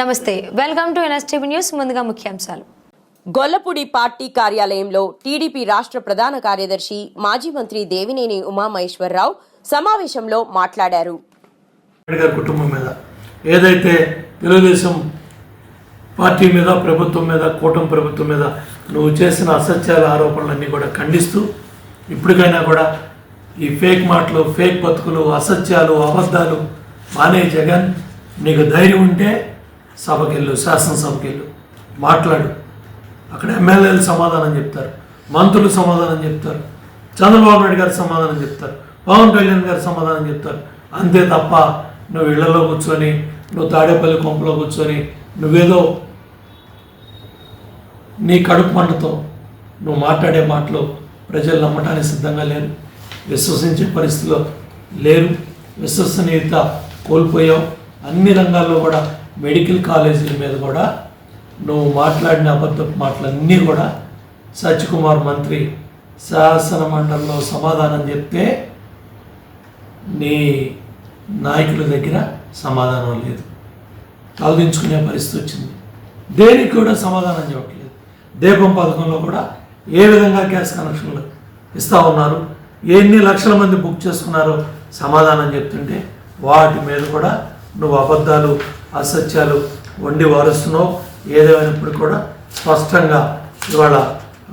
నమస్తే. Welcome to NSTV news ముందుగా ముఖ్యాంశాలు. గొల్లపూడి పార్టీ కార్యాలయంలో టీడీపీ రాష్ట్ర ప్రధాన కార్యదర్శి మాజీ మంత్రి దేవినేని ఉమామహేశ్వరరావు సమావేశంలో మాట్లాడారు. కుటుంబం మీద ఏదైతే తెలుగుదేశం పార్టీ మీద ప్రభుత్వం మీద కూటమి ప్రభుత్వం మీద నువ్వు చేసిన అసత్యాల ఆరోపణలన్నీ కూడా ఖండిస్తూ ఇప్పటికైనా కూడా ఈ ఫేక్ మాటలు ఫేక్ బతుకులు అసత్యాలు అబద్ధాలు మానే జగన్ నీకు ధైర్యం ఉంటే సభకెళ్ళు శాసనసభకెళ్ళు మాట్లాడు. అక్కడ ఎమ్మెల్యేలు సమాధానం చెప్తారు మంత్రులు సమాధానం చెప్తారు చంద్రబాబు నాయుడు గారు సమాధానం చెప్తారు పవన్ కళ్యాణ్ గారు సమాధానం చెప్తారు. అంతే తప్ప నువ్వు ఇళ్ళలో కూర్చొని నువ్వు తాడేపల్లి కొంపలో కూర్చొని నువ్వేదో నీ కడుపు మంటతో నువ్వు మాట్లాడే మాటలు ప్రజలు నమ్మటానికి సిద్ధంగా లేరు. విశ్వసించే పరిస్థితిలో లేరు. విశ్వసనీయత కోల్పోయావు. అన్ని రంగాల్లో కూడా మెడికల్ కాలేజీల మీద కూడా నువ్వు మాట్లాడిన అబద్ధపు మాటలన్నీ కూడా సత్యకుమార్ మంత్రి శాసన మండలిలో సమాధానం చెప్తే నీ నాయకుల దగ్గర సమాధానం లేదు. తలదించుకునే పరిస్థితి వచ్చింది. దేనికి కూడా సమాధానం చెప్పట్లేదు. దీపం పథకంలో కూడా ఏ విధంగా గ్యాస్ కనెక్షన్లు ఇస్తూ ఉన్నారు ఎన్ని లక్షల మంది బుక్ చేసుకున్నారో సమాధానం చెప్తుంటే వాటి మీద కూడా నువ్వు అబద్ధాలు అసత్యాలు వండి వారుస్తున్నావు. ఏదేమైనప్పుడు కూడా స్పష్టంగా ఇవాళ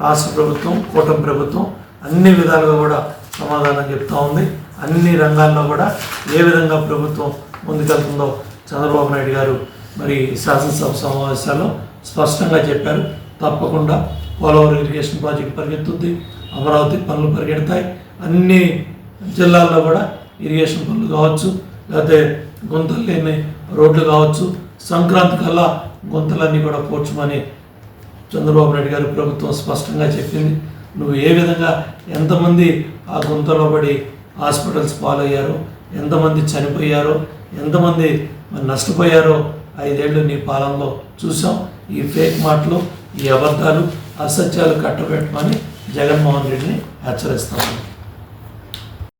రాష్ట్ర ప్రభుత్వం కూటమి ప్రభుత్వం అన్ని విధాలుగా కూడా సమాధానం చెప్తా ఉంది. అన్ని రంగాల్లో కూడా ఏ విధంగా ప్రభుత్వం ముందుకెళ్తుందో చంద్రబాబు నాయుడు గారు మరి శాసనసభ సమావేశాల్లో స్పష్టంగా చెప్పారు. తప్పకుండా పోలవరం ఇరిగేషన్ ప్రాజెక్ట్ పరిగెత్తుద్ది అమరావతి పనులు పరిగెడతాయి. అన్ని జిల్లాల్లో కూడా ఇరిగేషన్ పనులు కావచ్చు. లేకపోతే గుంతలు లేని రోడ్లు కావచ్చు సంక్రాంతి కల్లా గుంతలన్నీ కూడా పోర్చమని చంద్రబాబు నాయుడు గారు ప్రభుత్వం స్పష్టంగా చెప్పింది. నువ్వు ఏ విధంగా ఎంతమంది ఆ గుంతలో పడి హాస్పిటల్స్ పాలయ్యారో ఎంతమంది చనిపోయారో ఎంతమంది నష్టపోయారో ఐదేళ్ళు నీ పాలనలో చూసాం ఈ ఫేక్ మాటలు ఈ అబద్ధాలు అసత్యాలు కట్టబెట్టమని జగన్మోహన్ రెడ్డిని హెచ్చరిస్తాను